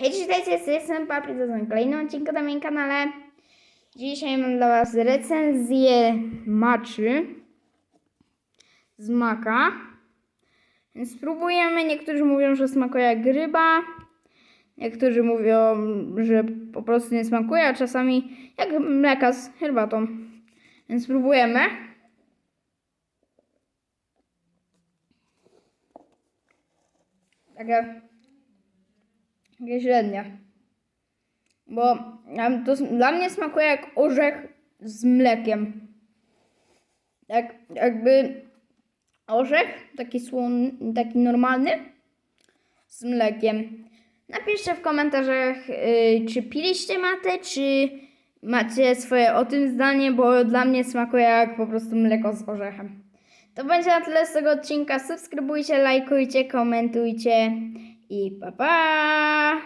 Hej, witajcie, jestem Papi, to jest kolejny odcinek na moim kanale. Dzisiaj mam dla Was recenzję maczy z maka. Spróbujemy, niektórzy mówią, że smakuje jak ryba, niektórzy mówią, że po prostu nie smakuje, a czasami jak mleka z herbatą. Więc spróbujemy. Takie takie średnie. Bo to dla mnie smakuje jak orzech z mlekiem. Jak, jakby orzech, taki słon, taki normalny, z mlekiem. Napiszcie w komentarzach, y, czy piliście matę, czy macie swoje o tym zdanie, bo dla mnie smakuje jak po prostu mleko z orzechem. To będzie na tyle z tego odcinka. Subskrybujcie, lajkujcie, komentujcie и па-па!